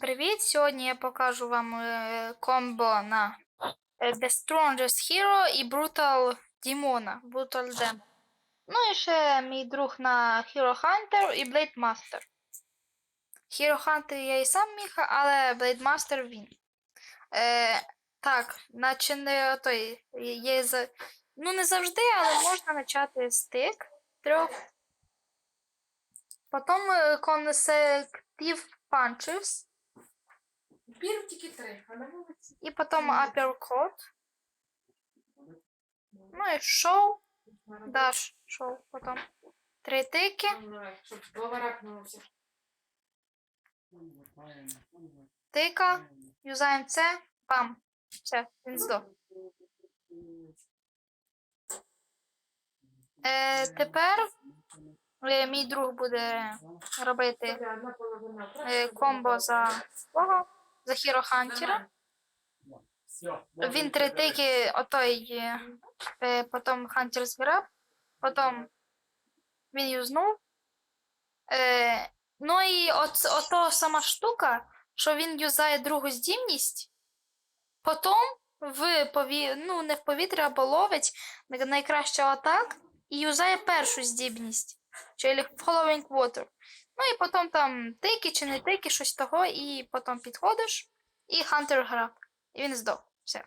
привіт! Сьогодні я покажу вам е, комбо на е, The Strongest Hero і Brutal Demona, Brutal Demon. Ну і ще мій друг на Hero Hunter і Blade Master. Hero Hunter я і сам міг, але Blade Master він. Е, так, наче не той є за. Ну, не завжди, але можна почати з тик трьох. Потім consecutive punches. Пір тільки три, а на вулиці. І потім uppercut. Ну і шоу. Даш шоу потім. Три тики. Щоб голова ракнувся. Тика. Юзаємо це. Пам. Все, він здох. Е, тепер е, мій друг буде робити е, комбо за кого? За Хіро Хантера. Він три тики, отой, е, потім Хантер збирав, потім він юзнув. Е, ну і от, ото сама штука, що він юзає другу здібність, потім в пові... ну, не в повітря, або ловить най- найкраще атак і юзає першу здібність, чи Following Water. Ну і потім там тики чи не тики, щось того, і потім підходиш, і Хантер грав. І він здох. Все.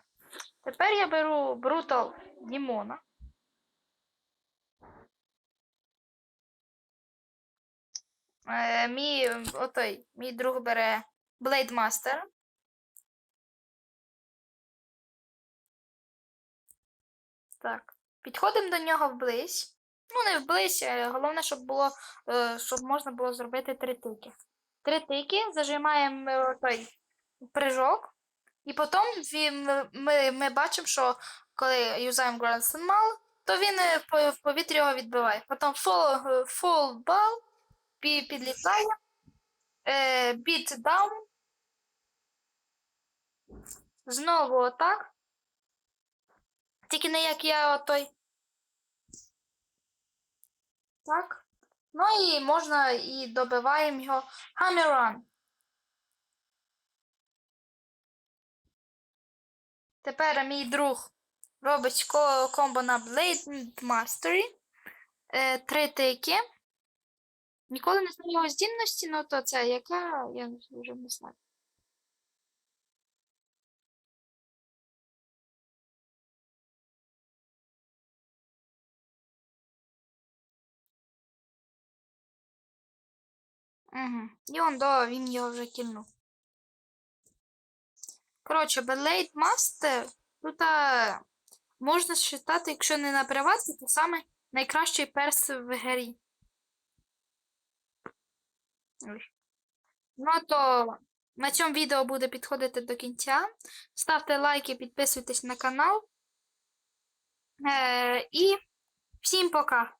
Тепер я беру Brutal Дімона. Е, мій, отой, мій друг бере Master. Так. Підходимо до нього вблизь. Ну, не вблизь, головне, щоб було, е, щоб можна було зробити три тики. Три тики, зажимаємо е, той прыжок. І потім він, ми, ми бачимо, що коли юзаємо Grand Mal, то він е, в повітрі його відбиває. Потім full, full ball підлітає, beat down, знову отак. Тільки не як я отой. Так. Ну і можна і добиваємо його Hammer Тепер мій друг робить комбо на Blade Mastery. Е, три тики. Ніколи не знаю його здібності, ну то це яка, я вже не знаю. Угу. І он до, він його вже кільнув. Коротше, Blade Master тут а, можна считати, якщо не на приватці, то саме найкращий перс в грі. Ну то на цьому відео буде підходити до кінця. Ставте лайки, підписуйтесь на канал. Е, і всім пока!